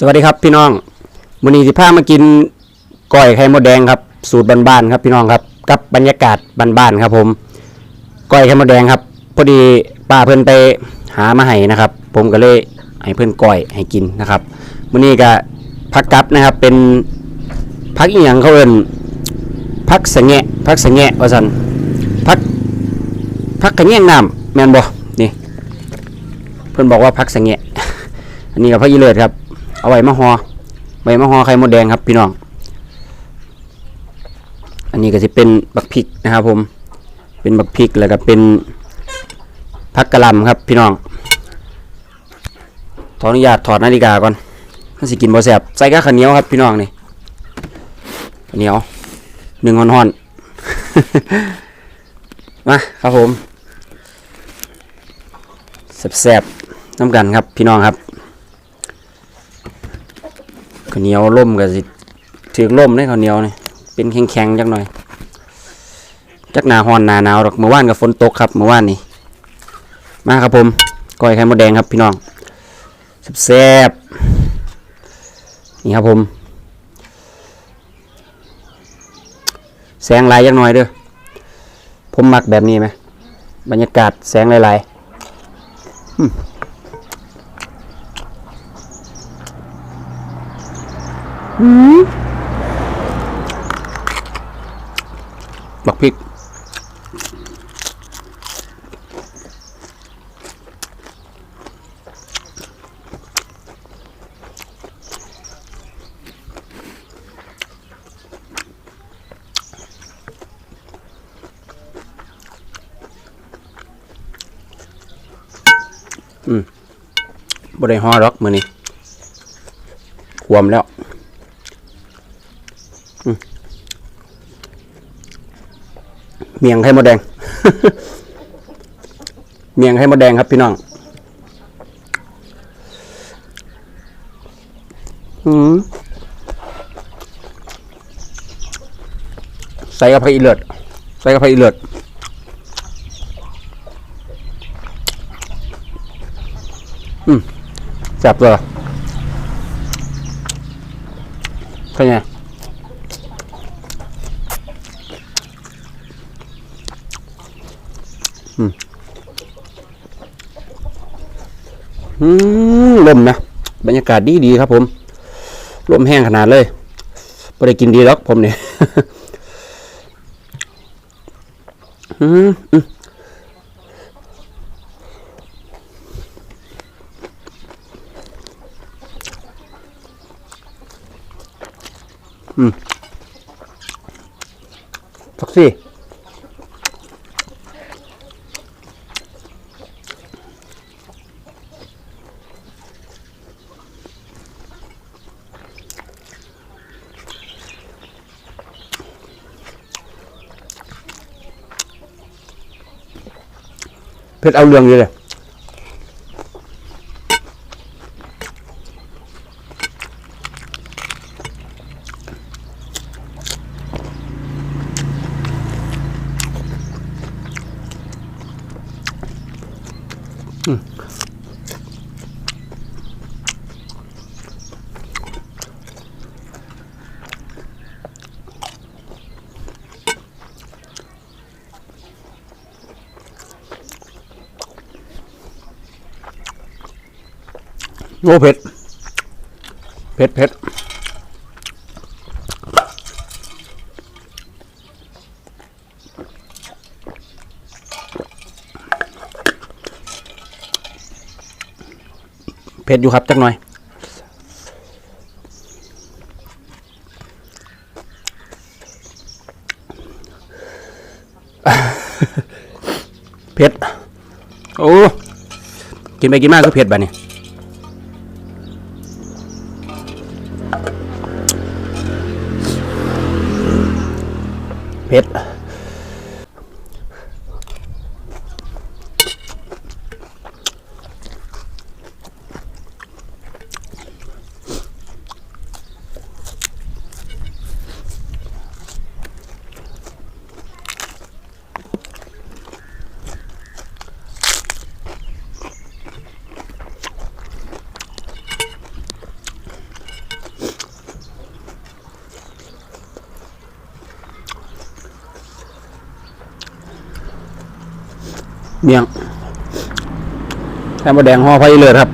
สวัสดีครับพี่น้องมื้อนี้สิพามากินก้อยไข่มดแดงครับ สูตรบ้านๆครับพี่น้องครับ กับบรรยากาศบ้านๆครับ ผมก้อยไข่มดแดงครับพอดีป้าเพิ่อนไปหามาให้นะครับ ผมก็เลยให้เพิ่อนก้อยให้กินนะครับมื้อนี้ก็ผักกับนะครับเป็นผักอีหยังเขาเอินผักสะแงะผักสะแงะว่าซั่นผักผักกระแยงน้ำแมนบ่นี่เพิ่อนบอกว่าผักสะแงะอันนี้กับผักอีเลิศครับ เอาไว้มาหอไว้มาหอไข่มดแดงครับพี่น้อง อันนี้ก็จะเป็นบักพริกนะครับ ผม เป็นบักพริกแล้วก็เป็นผักกระลำครับพี่น้องขออนุญาตถอดนาฬิกาก่อนถ้าสิกินบ่แซ่บใส่กับข้าวเหนียวครับพี่น้องนี่ข้าวเหนียวหนึ่งห่อนๆมาครับผมแซ่บๆน้ำกันครับพี่น้องครับ ข้าวเหนียวล่มก็สิถือล่มได้ข้าวเหนียวนี่เป็นแข็งๆจักหน่อยจักหนาฮอนหนาหนาวดอกเมื่อวานก็ฝนตกครับเมื่อวานนี่มาครับผมก้อยไข่มดแดงครับพี่น้องแซ่บนี่ครับผมแสงลายจักหน่อยเด้อผมมักแบบนี้ไหมบรรยากาศแสงลายๆ อืมบักพริก อืมบ่ได้ฮอดอกมือนี้ ควมแล้ว เมียงไข่มดแดง เมียงไข่มดแดงครับพี่น้องอืมใส่กระเพราอีเลือดใส่กระเพราอีเลือดอืมแซ่บเลยเป็นไง อืมลมนะ บรรยากาศดีดีครับ ผมลมแห้งขนาดเลยไม่ได้กินดีหรอกผมเนี่ยอืมอืมอืมฟักซี่ เพชรเอาเรื่องอยู่เลย โอ้เผ็ด เผ็ดเผ็ดเผ็ดอยู่ครับจักหน่อย เผ็ด โอ้ กินไปกินมากก็เผ็ดบ่เนี่ เพชร เมียงแค่มาแดงห่อไฟเลยครับ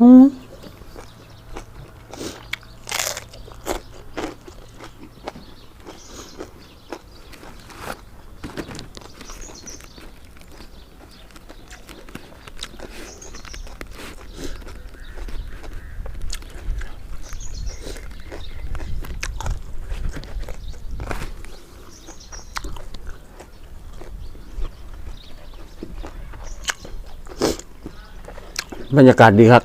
อืม บรรยากาศดีครับ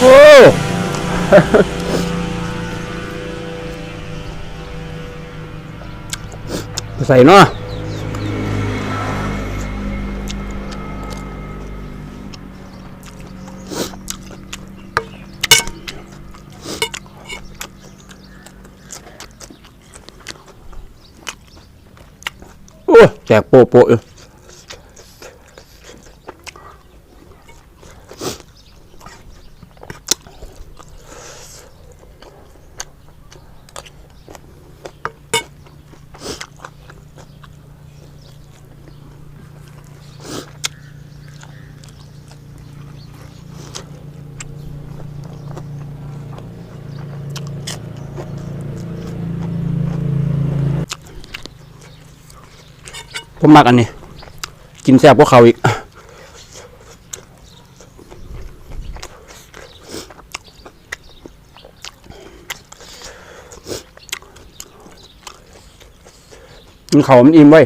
โอ้ใส่เนาะ แจกโปะโปะอยู่ ผมมักอันนี้ กินแซ่บกว่าเขาอีกมันเขามันอิ่มไว้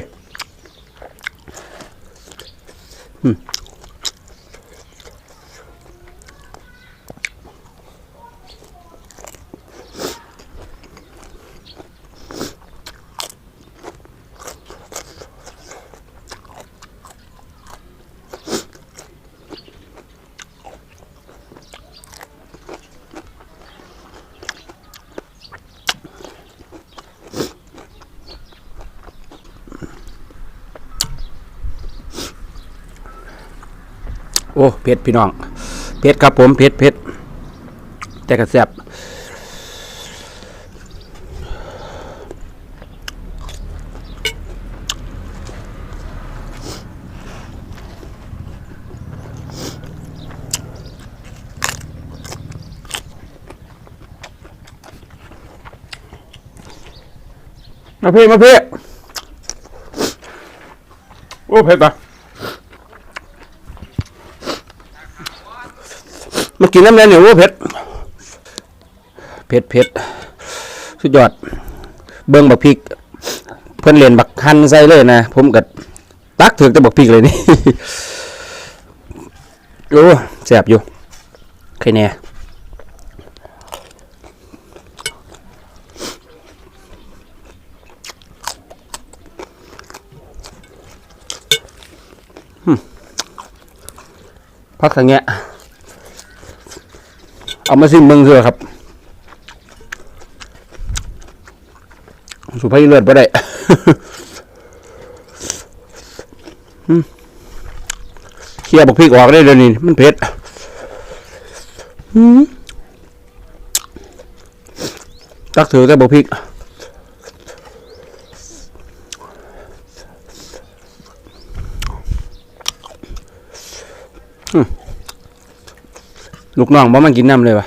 โอ้เผ็ดพี่น้องเผ็ดครับผมเผ็ดเผ็ดแต่ก็แซบมาพี่มาพี่โอ้เผ็ดปะ มากินน้ำแดงเนียวว่าเผ็ดเผ็ดเผ็ดสุดยอด เบิ้งบักพริก เพิ่อนเรียนบักหั่นใส่เลยนะ ผมก็ตักถือแต่บักพริกเลยนี่โอ้แซ่บอยู่ใครแน่หึพักทางเงี้ย เอามาซิมเบิ่งเถอะครับ สุภาพเลือดบ่ได้เคลียร์บอกพริกออกได้เดี๋ยวนี้มันเผ็ดตักถือแต่บอกพริกอืม ลูกน้องบ่มันกินน้ำเลยวะ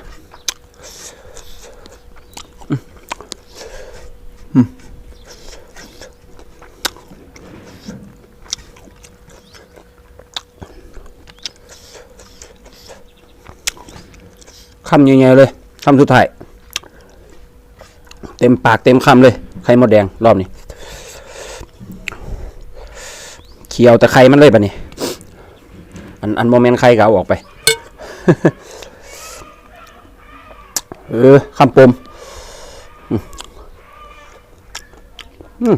คำใหญ่ๆเลยคำสุดท้าย เต็มปากเต็มคำเลย ไข่มดแดงรอบนี้เคี่ยวแต่ไข่มันเลยปะนี่อันอันโมเมนต์ไข่ก็เอาออกไป เออคำปมอืม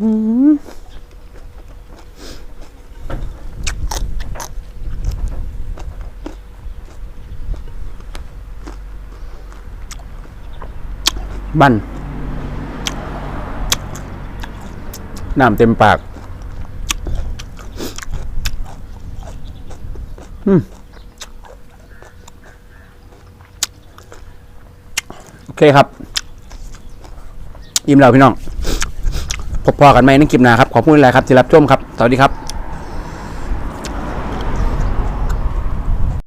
อมบัน น้ำเต็มปากโอเคครับ อิ่มแล้วพี่น้องพบพอกันไหมในคลิปหน้าครับ ขอบคุณหลายครับ ที่รับชมครับ สวัสดีครับ